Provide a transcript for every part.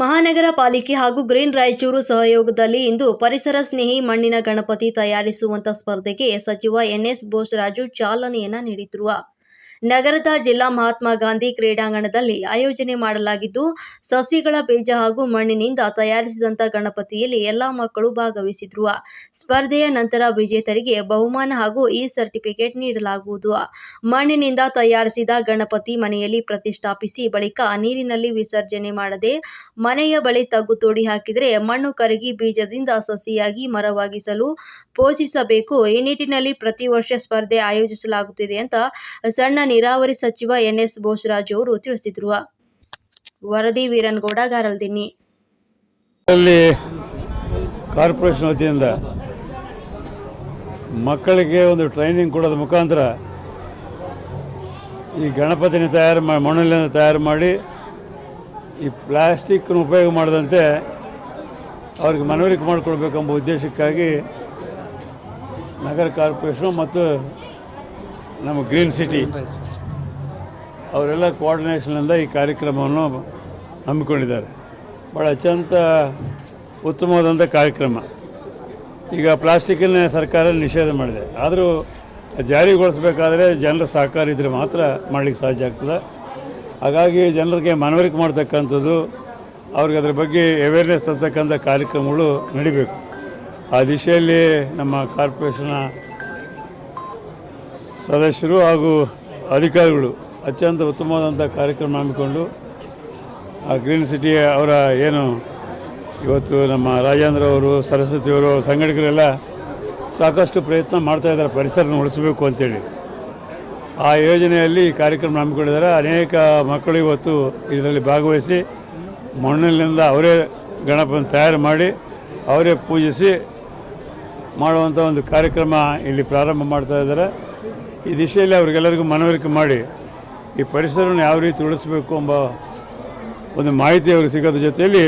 ಮಹಾನಗರ ಪಾಲಿಕೆ ಹಾಗೂ ಗ್ರೀನ್ ರಾಯಚೂರು ಸಹಯೋಗದಲ್ಲಿ ಇಂದು ಪರಿಸರ ಸ್ನೇಹಿ ಮಣ್ಣಿನ ಗಣಪತಿ ತಯಾರಿಸುವಂತ ಸ್ಪರ್ಧೆಗೆ ಸಚಿವ ಎನ್ಎಸ್ ಬೋಸರಾಜು ಚಾಲನೆಯನ್ನ ನೀಡಿದ್ರು. ನಗರದ ಜಿಲ್ಲಾ ಮಹಾತ್ಮ ಗಾಂಧಿ ಕ್ರೀಡಾಂಗಣದಲ್ಲಿ ಆಯೋಜನೆ ಮಾಡಲಾಗಿದ್ದು, ಸಸಿಗಳ ಬೀಜ ಹಾಗೂ ಮಣ್ಣಿನಿಂದ ತಯಾರಿಸಿದಂತ ಗಣಪತಿಯಲ್ಲಿ ಎಲ್ಲಾ ಮಕ್ಕಳು ಭಾಗವಹಿಸಿದ್ರು. ಸ್ಪರ್ಧೆಯ ನಂತರ ವಿಜೇತರಿಗೆ ಬಹುಮಾನ ಹಾಗೂ ಇ ಸರ್ಟಿಫಿಕೇಟ್ ನೀಡಲಾಗುವುದು. ಮಣ್ಣಿನಿಂದ ತಯಾರಿಸಿದ ಗಣಪತಿ ಮನೆಯಲ್ಲಿ ಪ್ರತಿಷ್ಠಾಪಿಸಿ ಬಳಿಕ ನೀರಿನಲ್ಲಿ ವಿಸರ್ಜನೆ ಮಾಡದೆ, ಮನೆಯ ಬಳಿ ತಗ್ಗು ತೋಡಿ ಹಾಕಿದರೆ ಮಣ್ಣು ಕರಗಿ ಬೀಜದಿಂದ ಸಸಿಯಾಗಿ ಮರವಾಗಿಸಲು ಪೋಷಿಸಬೇಕು. ಈ ನಿಟ್ಟಿನಲ್ಲಿ ಪ್ರತಿ ವರ್ಷ ಸ್ಪರ್ಧೆ ಆಯೋಜಿಸಲಾಗುತ್ತಿದೆ ಅಂತ ಸಣ್ಣ ನೀರಾವರಿ ಸಚಿವ ಎನ್ಎಸ್ ಬೋಸರಾಜು ಅವರು ತಿಳಿಸಿದ್ರು. ವರದಿ ವೀರನ್ಗೌಡ ಅಲ್ಲಿ ಕಾರ್ಪೊರೇಷನ್ ವತಿಯಿಂದ ಮಕ್ಕಳಿಗೆ ಒಂದು ಟ್ರೈನಿಂಗ್ ಕೊಡೋದ ಮುಖಾಂತರ ಈ ಗಣಪತಿನ ತಯಾರು ಮಾಡಿ ಮಣ್ಣಲ್ಲಿಂದ ತಯಾರು ಮಾಡಿ ಈ ಪ್ಲಾಸ್ಟಿಕ್ನ ಉಪಯೋಗ ಮಾಡದಂತೆ ಅವ್ರಿಗೆ ಮನವರಿಕೆ ಮಾಡಿಕೊಡ್ಬೇಕೆಂಬ ಉದ್ದೇಶಕ್ಕಾಗಿ ನಗರ ಕಾರ್ಪೊರೇಷನು ಮತ್ತು ನಮ್ಮ ಗ್ರೀನ್ ಸಿಟಿ. ಅವರೆಲ್ಲ ಕೋಆರ್ಡಿನೇಷನಿಂದ ಈ ಕಾರ್ಯಕ್ರಮವನ್ನು ಹಮ್ಮಿಕೊಂಡಿದ್ದಾರೆ. ಭಾಳ ಅತ್ಯಂತ ಉತ್ತಮವಾದಂಥ ಕಾರ್ಯಕ್ರಮ. ಈಗ ಪ್ಲಾಸ್ಟಿಕ್ಕನ್ನೇ ಸರ್ಕಾರ ನಿಷೇಧ ಮಾಡಿದೆ. ಆದರೂ ಜಾರಿಗೊಳಿಸಬೇಕಾದ್ರೆ ಜನರ ಸಹಕಾರ ಇದ್ದರೆ ಮಾತ್ರ ಮಾಡಲಿಕ್ಕೆ ಸಾಧ್ಯ ಆಗ್ತದೆ. ಹಾಗಾಗಿ ಜನರಿಗೆ ಮನವರಿಕೆ ಮಾಡ್ತಕ್ಕಂಥದ್ದು, ಅವ್ರಿಗೆ ಅದ್ರ ಬಗ್ಗೆ ಅವೇರ್ನೆಸ್ ತರ್ತಕ್ಕಂಥ ಕಾರ್ಯಕ್ರಮಗಳು ನಡಿಬೇಕು. ಆ ದಿಶೆಯಲ್ಲಿ ನಮ್ಮ ಕಾರ್ಪೊರೇಷನ್ನ ಸದಸ್ಯರು ಹಾಗೂ ಅಧಿಕಾರಿಗಳು ಅತ್ಯಂತ ಉತ್ತಮವಾದಂಥ ಕಾರ್ಯಕ್ರಮ ಹಮ್ಮಿಕೊಂಡು ಆ ಗ್ರೀನ್ ಸಿಟಿ ಅವರ ಏನು ಇವತ್ತು ನಮ್ಮ ರಾಜೇಂದ್ರ ಅವರು ಸರಸ್ವತಿಯವರು ಸಂಘಟಕರೆಲ್ಲ ಸಾಕಷ್ಟು ಪ್ರಯತ್ನ ಮಾಡ್ತಾ ಇದ್ದಾರೆ, ಪರಿಸರನ ಉಳಿಸಬೇಕು ಅಂತೇಳಿ. ಆ ಯೋಜನೆಯಲ್ಲಿ ಕಾರ್ಯಕ್ರಮ ಹಮ್ಮಿಕೊಂಡಿದ್ದಾರೆ. ಅನೇಕ ಮಕ್ಕಳು ಇವತ್ತು ಇದರಲ್ಲಿ ಭಾಗವಹಿಸಿ ಮಣ್ಣಿನಿಂದ ಅವರೇ ಗಣಪನ ತಯಾರು ಮಾಡಿ ಅವರೇ ಪೂಜಿಸಿ ಮಾಡುವಂಥ ಒಂದು ಕಾರ್ಯಕ್ರಮ ಇಲ್ಲಿ ಪ್ರಾರಂಭ ಮಾಡ್ತಾ ಇದ್ದಾರೆ. ಈ ದಿಶೆಯಲ್ಲಿ ಅವ್ರಿಗೆಲ್ಲರಿಗೂ ಮನವರಿಕೆ ಮಾಡಿ ಈ ಪರಿಸರವನ್ನು ಯಾವ ರೀತಿ ಉಳಿಸಬೇಕು ಎಂಬ ಒಂದು ಮಾಹಿತಿ ಅವ್ರಿಗೆ ಸಿಗೋದ್ರ ಜೊತೆಯಲ್ಲಿ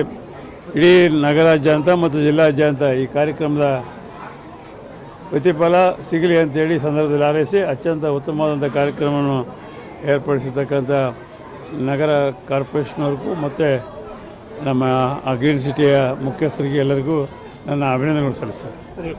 ಇಡೀ ನಗರಾದ್ಯಂತ ಮತ್ತು ಜಿಲ್ಲಾದ್ಯಂತ ಈ ಕಾರ್ಯಕ್ರಮದ ಪ್ರತಿಫಲ ಸಿಗಲಿ ಅಂತೇಳಿ ಸಂದರ್ಭದಲ್ಲಿ ಹಾರೈಸಿ ಅತ್ಯಂತ ಉತ್ತಮವಾದಂಥ ಕಾರ್ಯಕ್ರಮವನ್ನು ಏರ್ಪಡಿಸಿರ್ತಕ್ಕಂಥ ನಗರ ಕಾರ್ಪೊರೇಷನ್ವರೆಗೂ ಮತ್ತು ನಮ್ಮ ಗ್ರೀನ್ ಸಿಟಿಯ ಮುಖ್ಯಸ್ಥರಿಗೆ ಎಲ್ಲರಿಗೂ ನನ್ನ ಅಭಿನಂದನೆಗಳು ಸಲ್ಲಿಸ್ತೇನೆ.